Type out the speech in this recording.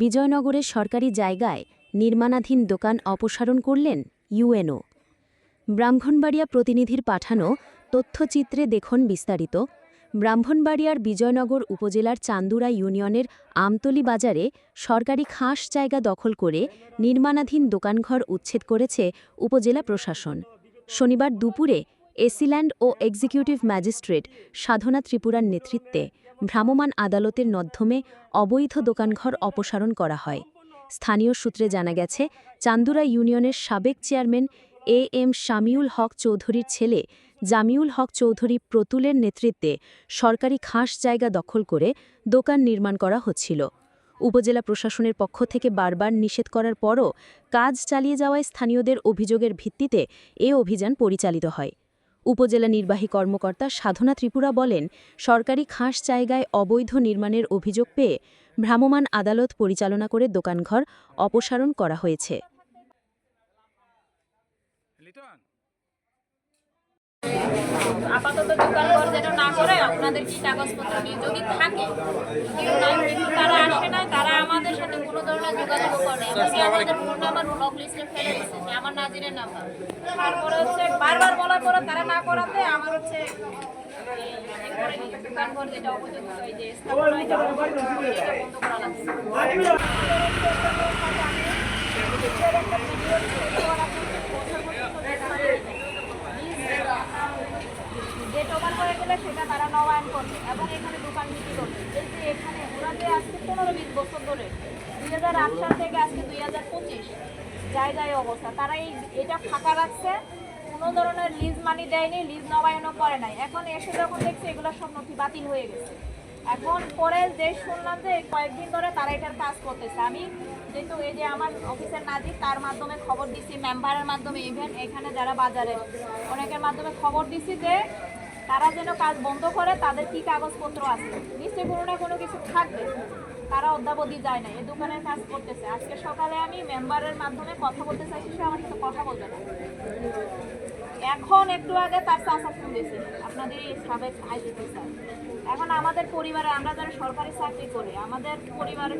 বিজয়নগরের সরকারি জায়গায় নির্মাণাধীন দোকান অপসারণ করলেন ইউএনও। ব্রাহ্মণবাড়িয়া প্রতিনিধির পাঠানো তথ্যচিত্রে দেখুন বিস্তারিত। ব্রাহ্মণবাড়িয়ার বিজয়নগর উপজেলার চান্দুরা ইউনিয়নের আমতলি বাজারে সরকারি খাস জায়গা দখল করে নির্মাণাধীন দোকানঘর উচ্ছেদ করেছে উপজেলা প্রশাসন। শনিবার দুপুরে এসিল্যান্ড ও এক্সিকিউটিভ ম্যাজিস্ট্রেট সাধনা ত্রিপুরার নেতৃত্বে ভ্রাম্যমাণ আদালতের মাধ্যমে অবৈধ দোকানঘর অপসারণ করা হয়। স্থানীয় সূত্রে জানা গেছে, চান্দুরা ইউনিয়নের সাবেক chairman A M Shamiul Haque চৌধুরীর ছেলে জামিউল হক চৌধুরী প্রতুলের নেতৃত্বে সরকারি খাস জায়গা দখল করে দোকান নির্মাণ করা হচ্ছিল। উপজেলা প্রশাসনের পক্ষ থেকে বারবার নিষেধ করার পরও কাজ চালিয়ে যাওয়ায় স্থানীয়দের অভিযোগের ভিত্তিতে এ অভিযান পরিচালিত হয়। উপজেলা নির্বাহী কর্মকর্তা সাধনা ত্রিপুরা বলেন সরকারি খাস জায়গায় অবৈধ নির্মাণের অভিযোগ পেয়ে ভ্রাম্যমাণ আদালত পরিচালনা করে দোকানঘর অপসারণ করা হয়েছে। আপাতত দোকান ঘর যেন না করে আপনাদের কি কাগজপত্র নিয়ে যদি থাকে কেউ নাই কিন্তু তারা আসে নাই তারা আমাদের সাথে যোগাযোগ করে। এমনকি আমাদের ফোন নাম্বার ব্লক লিস্টে ফেলে দিচ্ছে আমার নাজিরের নাম্বার তারপরে হচ্ছে বারবার বলার পরে তারা না করাতে আমার হচ্ছে এই এরপরে দোকান ঘর যেটা উপযুক্ত এই যে স্থাপনা এটা বন্ধ করা লাগছে যে টোকান করে গেলে সেটা তারা নবায়ন করবে এবং এখানে দোকান বিক্রি করবে। এই যে এখানে যে আজকে পনেরো বিশ বছর ধরে, দুই হাজার আট সাল থেকে আজকে দুই হাজার পঁচিশ জায়গায় অবস্থা। তারা এই এটা ফাঁকা রাখছে, কোনো ধরনের লিজ মানি দেয়নি লিজ নবায়নও করে নাই। এখন এসে যখন দেখছে এগুলো সব নথি বাতিল হয়ে গেছে। এখন পরে যে শুনলাম যে কয়েকদিন ধরে তারা এটার কাজ করতেছে। আমি যেহেতু এই যে আমার অফিসের নাজির, তার মাধ্যমে খবর দিছি মেম্বারের মাধ্যমে ইভেন এখানে যারা বাজারে, অনেকের মাধ্যমে খবর দিছি যে তারা যেন কাজ বন্ধ করে, তাদের কি কাগজপত্র আছে? নিশ্চয়ই কোনো না কোনো কিছু থাকবে। তারা অদ্যাবধি যায় না এই দোকানের কাজ করতেছে। আজকে সকালে আমি মেম্বারের মাধ্যমে কথা বলতে চাইছি, সে আমার সাথে কথা বলবে না। এখন একটু আগে তার চাষা ফোন দিয়েছে, আপনাদের সাবেক আইসিপি স্যার। এখন আমাদের পরিবারে, আমরা যারা সরকারি চাকরি করি, আমাদের পরিবারে